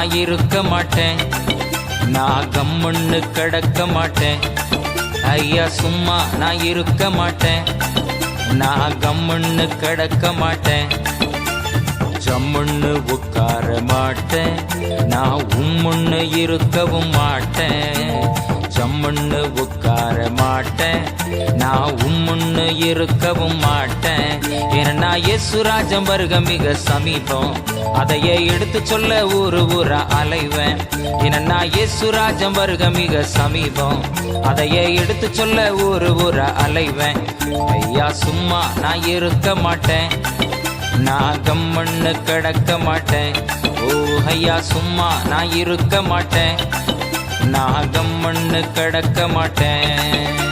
நான் இருக்க மாட்டேன். நான் கம்முன்னு கிடக்க மாட்டேன். ஐயா சும்மா நான் இருக்க மாட்டேன். நான் கம்முன்னு கிடக்க மாட்டேன். ஜம்முன்னு உட்கார மாட்டேன். நான் உம்முன்னு இருக்கவும் மாட்டேன். ஜம்முன்னு உட்கார மாட்டேன். நான் உம்முன்னு இருக்கவும் மாட்டேன். ஏன்னா இயேசுராஜம் வருக மிக சமீபம். அதையே எடுத்து சொல்ல ஊரு ஊரா அலைவேன். ஏன்னா இயேசுராஜம் வருக மிக சமீபம். அதையே எடுத்து சொல்ல ஊரு ஊரா அலைவேன். ஐயா சும்மா நான் இருக்க மாட்டேன். நான் கம்மண்ணு கிடக்க மாட்டேன். ஓ ஐயா சும்மா நான் இருக்க மாட்டேன். நான் கம்மண்ணு கிடக்க மாட்டேன்.